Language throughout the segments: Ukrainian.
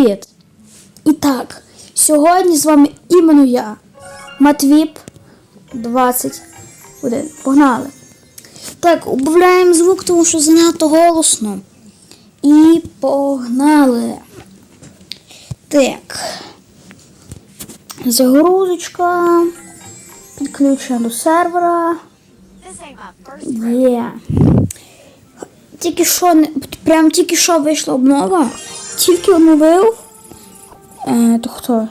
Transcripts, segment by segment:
привіт! І так, сьогодні з вами іменно я, Матвіп 21. Погнали. Так, убавляємо звук, тому що занадто голосно. І погнали. Так. Загрузочка. Підключення до сервера. Є. Тільки що прям тільки що вийшла обнова. Тільки оновив. Е, то хто?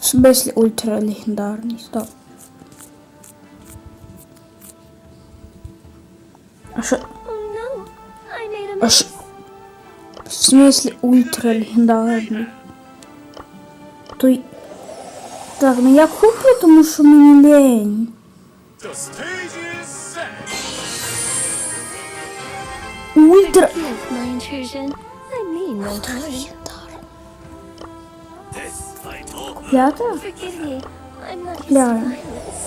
В смислі ультра легендарний. Стоп. А що? А що? В смислі ультра легендарний. То. Так, ну я куплю, тому що мені лень. to Yeah. violence.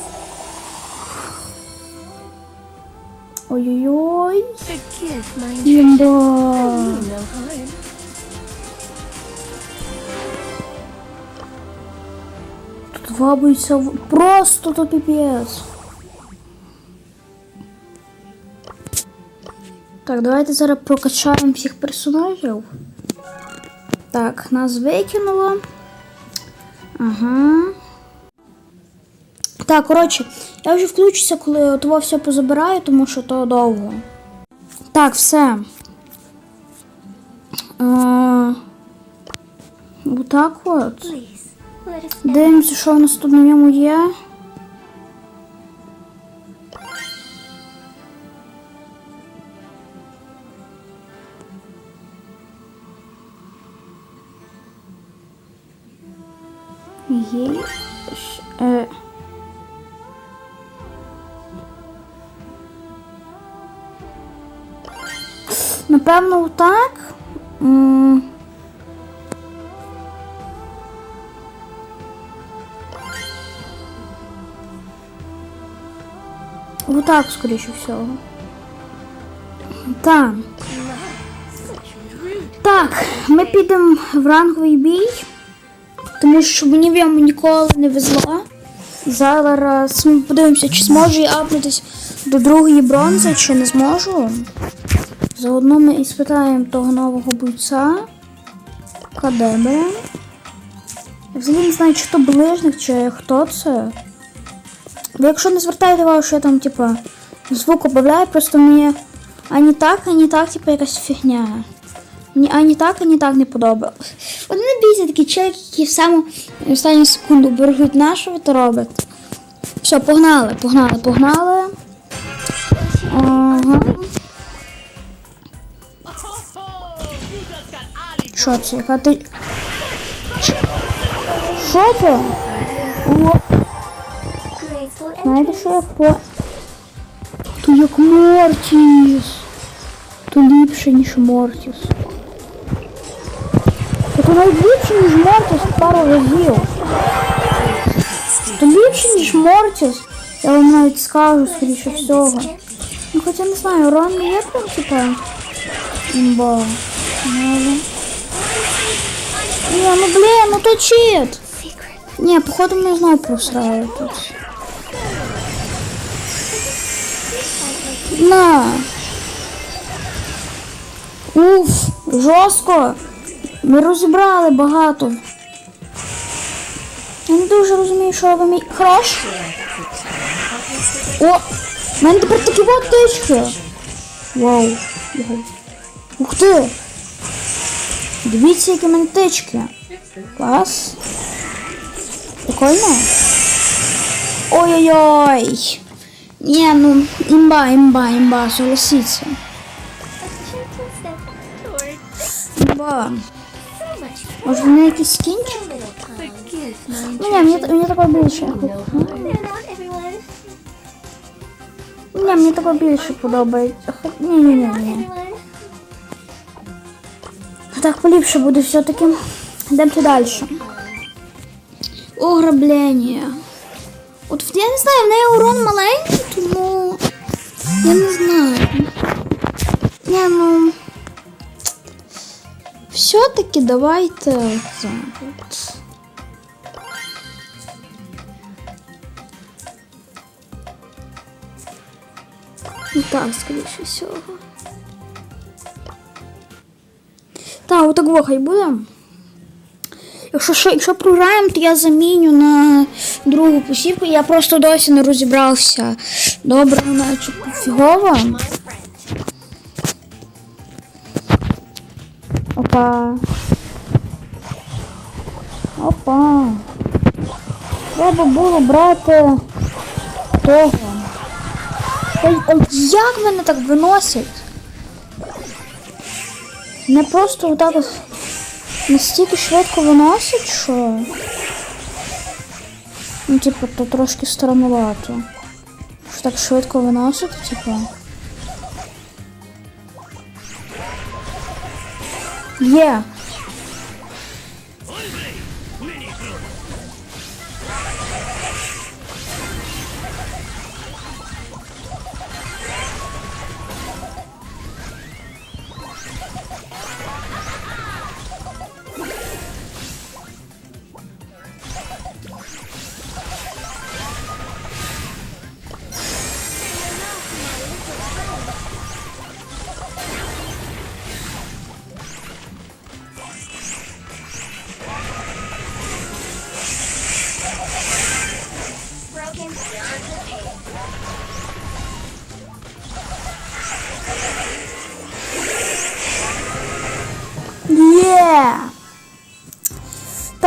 Ой-ой-ой. Forgive my intrusion. Імба. I mean no harm. Тут вабується в- просто то піпець. Так, давайте зараз прокачаємо всіх персонажів. Так, нас викинуло. Ага. Так, коротше, я вже включуся, коли того все позабираю, тому що то довго. Так, все. А, отак от. Дивимося, що в нас тут на ньому є. Щ- Е. Напевно, так. М. Отак, скоріше всього. Так. Так, ми підемо в ранговий бій, тому що мені в ньому ніколи не везло. Зараз ми подивимося, чи зможу я апнутися до другої бронзи, чи не зможу. Заодно ми і спитаємо того нового бойця. Кадебе. Я взагалі не знаю, чи то ближник, чи хто це. Ви якщо не звертаєте увагу, що я там, типа, звук обавляю, просто мені ані так, ані так, типа, якась фігня. Мені ані так, ані так не подобалось. Вони не бійся такі челики, які в саму останню секунду бережуть нашого то робить. Все, погнали, погнали, погнали. Ага. Що це? Яка ти. Що це? О, Знаєте, що я по. То як Мортіс. То ліпше, ніж Мортіс. То навіть ліпше, ніж Мортіс в пару разів. То ліпше, ніж Мортіс. Я вам навіть скажу, скоріше всього. Ну хоча не знаю, Рон не є прям типа. Імба. Ну, Ні, ну блін, ну то чит. Ні, походу мене знову просрали тут. На. Уф, жорстко. Ми розібрали багато. Я не дуже розумію, що робить мій хрош. О! в мене тепер такі водички. Вау. Ух ти! Дивіться, які мене тички. Клас. Прикольно. Ой-ой-ой. Не, ну, имба, имба, имба, согласиться. gentle step toward Имба. so much Може, вони якісь скінчик? little time. Forgive my Ну, ні, мені, мені такого більше. No harm. They're not everyone. Ні, мені такого більше подобається. Хо- Ні, ні, ні, Not ні. everyone. Так поліпше буде все-таки. Йдемте далі. Ограблення. От я не знаю, в неї урон маленький, тому я не знаю. Ні, ну. Все-таки давайте так, скоріше всього. Так, отак хай буде. Якщо, що, якщо програємо, то я заміню на другу посівку. Я просто досі не розібрався. Добре, наче фігово. Опа. Треба було брати того. Ой, ой, як мене так виносять? Не просто отак от настільки швидко виносять, що. Ну, типу, то трошки странновато. Що так швидко виносить, типу. Є. Broken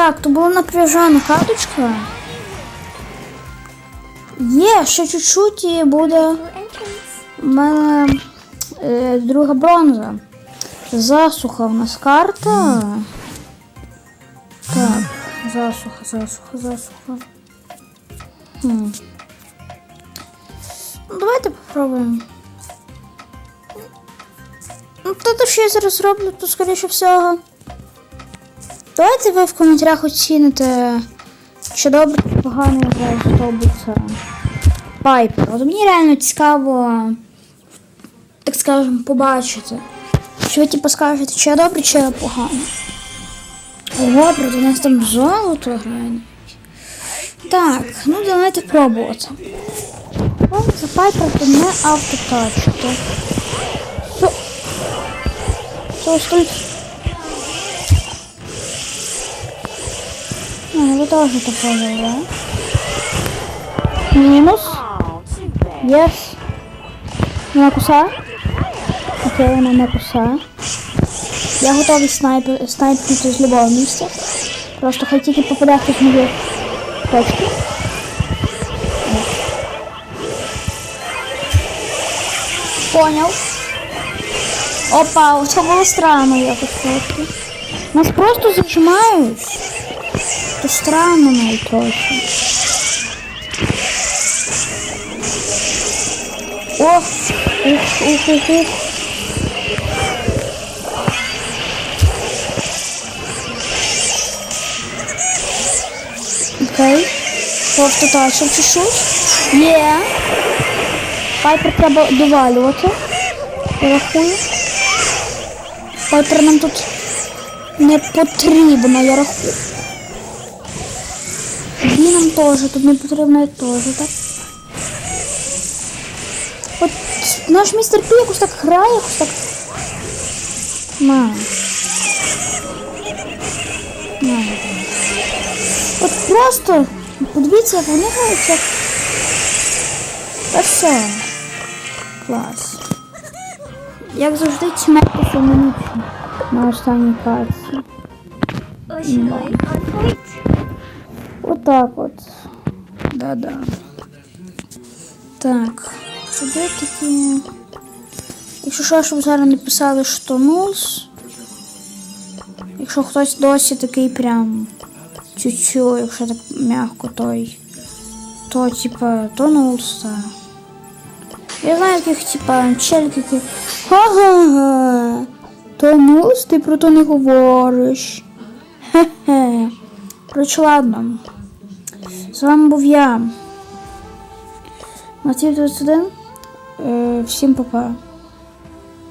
Так, то була напряжена карточка. Є, ще чуть-чуть і буде entrance. мене е, друга бронза. Засуха в нас карта. Так, засуха, засуха, засуха. Хм. Ну, давайте попробуємо. Ну, то, що я зараз зроблю, то скоріше всього. Давайте ви в коментарях оціните, чи добре, чи погано граю з Пайпер. От мені реально цікаво, так скажемо, побачити. Чи ви типу скажете, чи я добре, чи я погано. Ого, проти нас там золото грає. Так, ну давайте пробувати. О, за Пайпер не автотачити. Що? Що стоїть? А, ви теж так да? Мінус. Єс. Вона куса. Окей, вона не куса. Я готовий снайпер, снайпнути з любого місця. Просто хай тільки попаде хтось в мою точку. Поняв. Опа, це було странно якось трошки. Нас просто зажимають. Странно навіть трохи. Ох, ух, ух, ух, ух. Окей. Просто так, щоб чуть-чуть. Є. Пайпер треба довалювати. Рахую. Пайпер нам тут не потрібно, я рахую. Бі нам теж тут не потрібно теж, так? От наш містер Пі якось так грає, якось так. На. На. От просто подивіться, як вони грають, як. Та все. Клас. Як завжди, тімейки фемінічні на останній картці. Was Отак от. Да-да. Так. Сюди такі. Якщо що, щоб зараз не писали, що нус. Якщо хтось досі такий прям чуть-чуть, якщо так м'яко, той. То типа, то нус, так. Я знаю таких, типа, чельків. Ха-ха-ха. То нус, ти про то не говориш. Хе-хе. Коротше, ладно. З вами був я. Матвій 21. Е, всім па-па.